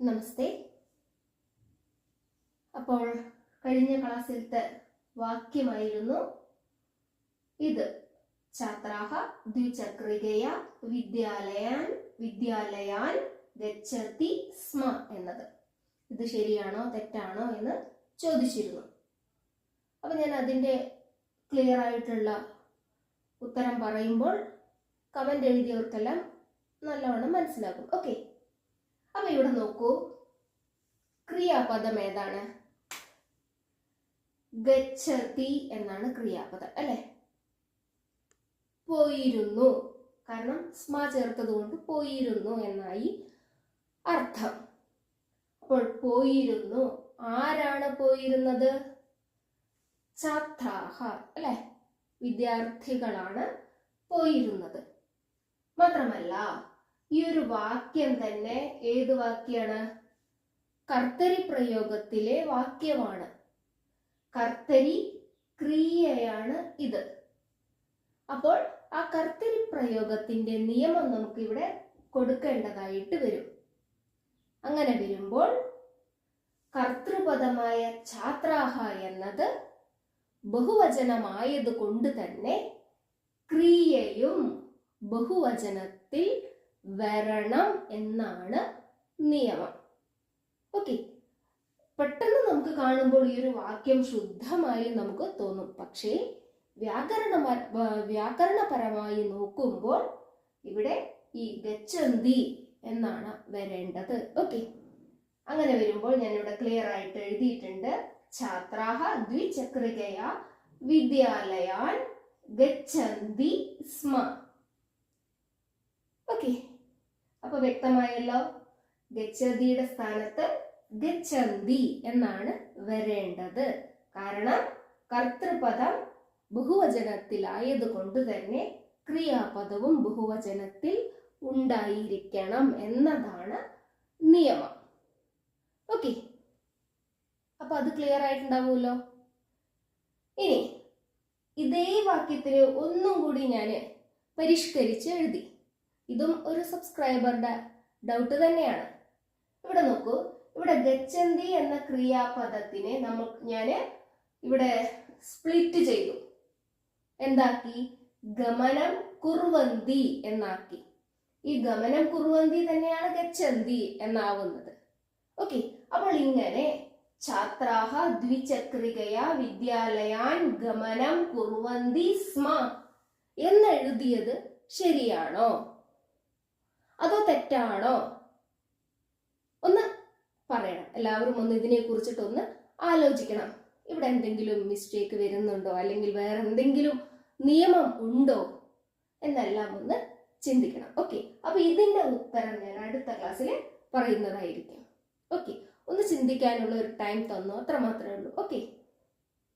നമസ്തേ. അപ്പോൾ കഴിഞ്ഞ ക്ലാസ്സിലത്തെ വാക്യമായിരുന്നു ഇത്. ഛാത്രാഹ ദ്വിചക്രികയ വിദ്യാലയാൻ വിദ്യാലയാൻ ഗച്ഛത്തി സ്മ എന്നത്. ഇത് ശരിയാണോ തെറ്റാണോ എന്ന് ചോദിച്ചിരുന്നു. അപ്പൊ ഞാൻ അതിന്റെ ക്ലിയർ ആയിട്ടുള്ള ഉത്തരം പറയുമ്പോൾ കമന്റ് എഴുതിയവർക്കെല്ലാം നല്ലവണ്ണം മനസ്സിലാക്കും ഓക്കെ. അപ്പൊ ഇവിടെ നോക്കൂ. ക്രിയാപദം ഏതാണ്? ഗച്ഛതി എന്നാണ് ക്രിയാപദം അല്ലെ? പോയിരുന്നു. കാരണം സ്മ ചേർത്തത് കൊണ്ട് പോയിരുന്നു എന്നായി അർത്ഥം. അപ്പോൾ പോയിരുന്നു. ആരാണ് പോയിരുന്നത്? ഛാത്രാഹ അല്ലെ? വിദ്യാർത്ഥികളാണ് പോയിരുന്നത്. മാത്രമല്ല ഈ ഒരു വാക്യം തന്നെ ഏത് വാക്യാണ്? കർത്തരി പ്രയോഗത്തിലെ വാക്യമാണ്. കർത്തരി ക്രിയയാണ് ഇത്. അപ്പോൾ ആ കർത്തരി പ്രയോഗത്തിന്റെ നിയമം നമുക്ക് ഇവിടെ കൊടുക്കേണ്ടതായിട്ട് വരും. അങ്ങനെ വരുമ്പോൾ കർത്തൃപദമായ ഛാത്രാഹ എന്നത് ബഹുവചനമായത് കൊണ്ട് തന്നെ ക്രിയയും ബഹുവചനത്തിൽ വരണം എന്നാണ് നിയമം. ഓക്കെ പെട്ടെന്ന് നമുക്ക് കാണുമ്പോൾ ഈ ഒരു വാക്യം ശുദ്ധമായി നമുക്ക് തോന്നും. പക്ഷേ വ്യാകരണ വ്യാകരണപരമായി നോക്കുമ്പോൾ ഇവിടെ ഈ ഗച്ഛന്തി എന്നാണ് വരേണ്ടത്. ഓക്കെ അങ്ങനെ വരുമ്പോൾ ഞാൻ ഇവിടെ ക്ലിയർ ആയിട്ട് എഴുതിയിട്ടുണ്ട്. ഛാത്രാഹ ദ്വിചക്രികയ വിദ്യാലയാൻ ഗച്ഛന്തി സ്മ. ഓക്കെ അപ്പൊ വ്യക്തമായല്ലോ? ഗച്ഛതിയുടെ സ്ഥാനത്ത് ഗച്ഛന്തി എന്നാണ് വരേണ്ടത്. കാരണം കർത്തൃപദം ബഹുവചനത്തിലായതുകൊണ്ട് തന്നെ ക്രിയാപദവും ബഹുവചനത്തിൽ ഉണ്ടായിരിക്കണം എന്നതാണ് നിയമം. ഓക്കെ. അപ്പൊ അത് ക്ലിയർ ആയിട്ടുണ്ടാവുമല്ലോ? ഇനി ഇതേ വാക്യത്തിൽ ഒന്നും കൂടി ഞാൻ പരിഷ്കരിച്ച് എഴുതി. ഇതും ഒരു സബ്സ്ക്രൈബറുടെ ഡൗട്ട് തന്നെയാണ്. ഇവിടെ നോക്കൂ. ഇവിടെ ഗച്ഛന്തി എന്ന ക്രിയാപദത്തിനെ നമ്മൾ ഞാൻ ഇവിടെ സ്പ്ലിറ്റ് ചെയ്തു. എന്താക്കി? ഗമനം കുർവന്തി എന്നാക്കി. ഈ ഗമനം കുർവന്തി തന്നെയാണ് ഗച്ഛന്തി എന്നാവുന്നത്. ഓക്കെ. അപ്പോൾ ഇങ്ങനെ ഛാത്രാഹ ദ്വിചക്രികയ വിദ്യാലയാൻ ഗമനം കുർവന്തി സ്മ എന്നെഴുതിയത് ശരിയാണോ? അതോ തെറ്റാണോ? ഒന്ന് പറയണം. എല്ലാവരും ഒന്ന് ഇതിനെ കുറിച്ചിട്ടൊന്ന് ആലോചിക്കണം. ഇവിടെ എന്തെങ്കിലും മിസ്റ്റേക്ക് വരുന്നുണ്ടോ? അല്ലെങ്കിൽ വേറെ എന്തെങ്കിലും നിയമം ഉണ്ടോ? എന്നെല്ലാം ഒന്ന് ചിന്തിക്കണം. ഓക്കെ അപ്പൊ ഇതിന്റെ ഉത്തരം ഞാൻ അടുത്ത ക്ലാസ്സിൽ പറയുന്നതായിരിക്കും. ഓക്കെ ഒന്ന് ചിന്തിക്കാനുള്ള ഒരു ടൈം തന്നു. അത്ര മാത്രമേ ഉള്ളൂ. ഓക്കെ